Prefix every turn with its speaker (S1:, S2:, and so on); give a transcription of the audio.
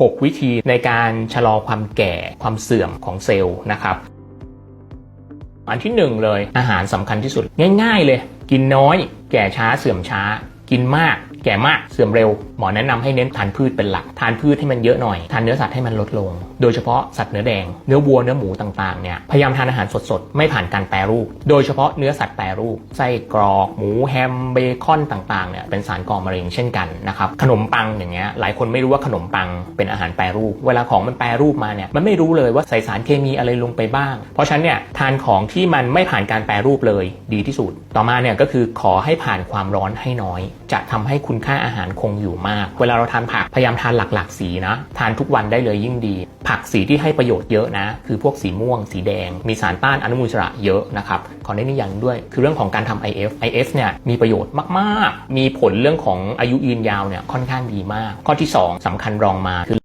S1: 6 วิธีในการชะลอความแก่ความเสื่อมของเซลล์นะครับ อันที่หนึ่งเลยอาหารสำคัญที่สุดง่าย ๆ เลย กินน้อย แก่ช้าเสื่อมช้า กินมาก แก่มากเสื่อมเร็ว หมอแนะนำให้เน้นทานพืชเป็นหลัก ทานพืชให้มันเยอะหน่อย ทานเนื้อสัตว์ให้มันลดลง โดยเฉพาะสัตว์เนื้อแดง เนื้อวัว เนื้อหมูต่างๆ เนี่ย พยายามทานอาหารสดๆ ไม่ผ่านการแปรรูป โดยเฉพาะเนื้อสัตว์แปรรูป ไส้กรอก หมู แฮม เบคอนต่างๆ เนี่ย เป็นสารก่อมะเร็งเช่นกันนะครับ ขนมปังอย่างเงี้ย หลายคนไม่รู้ว่าขนมปังเป็นอาหารแปรรูป เวลาของมันแปรรูปมาเนี่ย มันไม่รู้เลยว่าใส่สารเคมีอะไรลงไปบ้าง เพราะฉะนั้นเนี่ย ทานของที่มันไม่ผ่านการแปรรูปเลยดีที่สุด ต่อมาเนี่ยก็คือขอให้ผ่านความร้อนให้น้อย จะทำให้คุณค่าอาหารคงอยู่มาก เวลาเราทานผักพยายามทานหลากๆ สีนะทานทุกวันได้เลยยิ่งดี ผักสีที่ให้ประโยชน์เยอะนะ คือพวกสีม่วง สีแดง มีสารต้านอนุมูลอิสระเยอะนะครับขอเน้นิอย่างด้วย คือเรื่องของการทำ IF IF เนี่ยมีประโยชน์มาก ๆ มีผลเรื่องของอายุยืนยาวเนี่ยค่อนข้างดีมาก ข้อที่ 2สำคัญรองมาคือ